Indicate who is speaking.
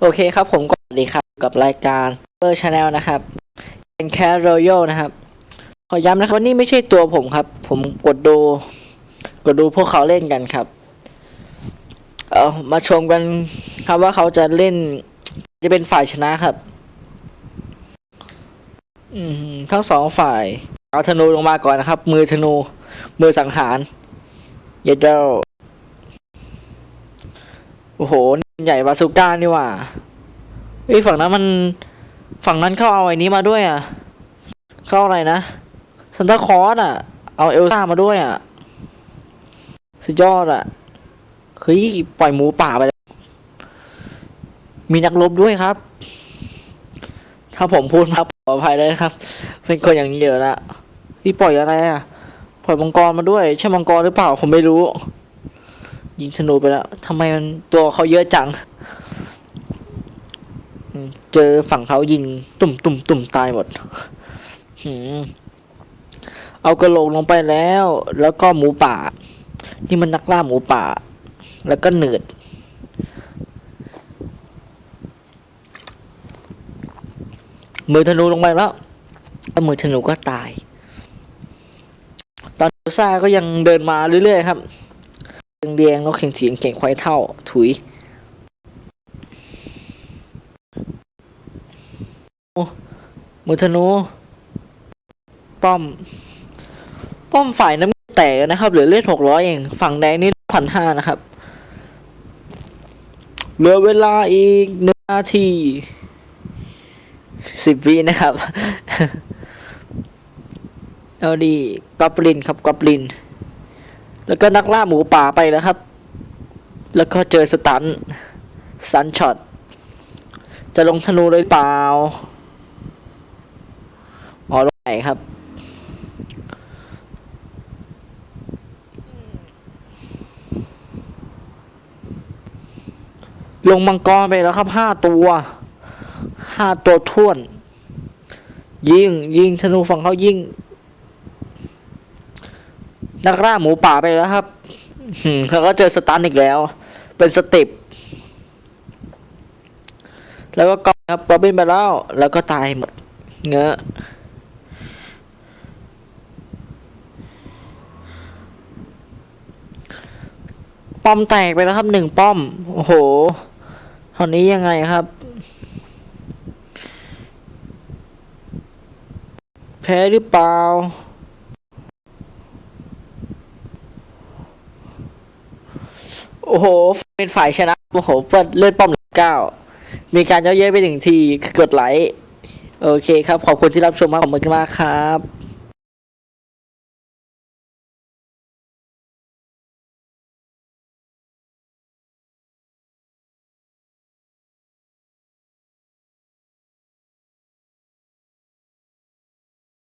Speaker 1: โอเคครับผมก็สวัสดีครับกับรายการเบอร์ชาแนลนะครับ เป็นแคสโรโยนะครับ ขอย้ำนะครับว่านี่ไม่ใช่ตัวผมครับ ผมกดดู กดดูพวกเขาเล่นกันครับ เอามาชมกันครับว่าเขาจะเล่น จะเป็นฝ่ายชนะครับ อืมทั้งสองฝ่าย เอาธนูลงมาก่อนนะครับ มือธนู มือสังหาร เยดเดลโอ้โห ใหญ่บาซูก้านี่ว่าเฮ้ยฝั่งนั้นมันฝั่งนั้นเข้าเอาไอ้นี้มาด้วยอะ เข้าอะไรนะซันตาคอสอะ เอาเอลซ่ามาด้วยอะ สุดยอดอะ เฮ้ย ปล่อยหมูป่าไปแล้วมีนักรบด้วยครับ ถ้าผมพูดมาขออภัยด้วยนะครับ เป็นคนอย่างนี้เยอะละพี่ปล่อยอะไรอะ ปล่อยมังกรมาด้วย ใช่มังกรหรือเปล่า ผมไม่รู้ ยิงธนูไปแล้วทำไมมันตัวเขาเยอะจัง เจอฝั่งเขายิงตุ่มตุ่มตุ่มตายหมดเอากระโหลกลงไปแล้ว แล้วก็หมูป่า นี่มันนักล่าหมูป่า แล้วก็เหนืดมือธนูลงไปแล้วแล้วมือธนูก็ตาย ตอนซูซ่าก็ยังเดินมาเรื่อยๆครับ เดียงๆแล้วเข่งเถียงเข่งควายเท่า ถุยโอ้มือธนู ป้อม ป้อมฝ่ายน้ำแตกนะครับ เหลือเลือดหกร้อยเอง ฝั่งแดงนี่พันห้านะครับ เหลือเวลาอีกหนึ่งนาทีสิบวินะครับ เอาดีกอบลินครับกอบลิน แล้วก็นักล่าหมูป่าไปแล้วครับ แล้วก็เจอสตันสันช็อต จะลงธนูเลยเปล่าอ๋อลงไหนครับ ลงมังกรไปแล้วครับห้าตัวห้าตัวท่วน ยิงยิงธนูฝั่งเขายิง นักล่าหมูป่าไปแล้วครับเขาก็เจอสตันอีกแล้ว เป็นสเติปแล้วก็กองครับปอบบินไปแล้ว แล้วก็ตายหมด เงอะป้อมแตกไปแล้วครับหนึ่งป้อม โอ้โหตอนนี้ยังไงครับ แพ้หรือเปล่า โอ้โห เป็นฝ่ายชนะ โอ้โห เปิดเลือดป้อมเก้า มีการเย้าเย้ยไปหนึ่งที กดไลค์ โอเคครับ ขอบคุณที่รับชมมากขอบคุณมากครับ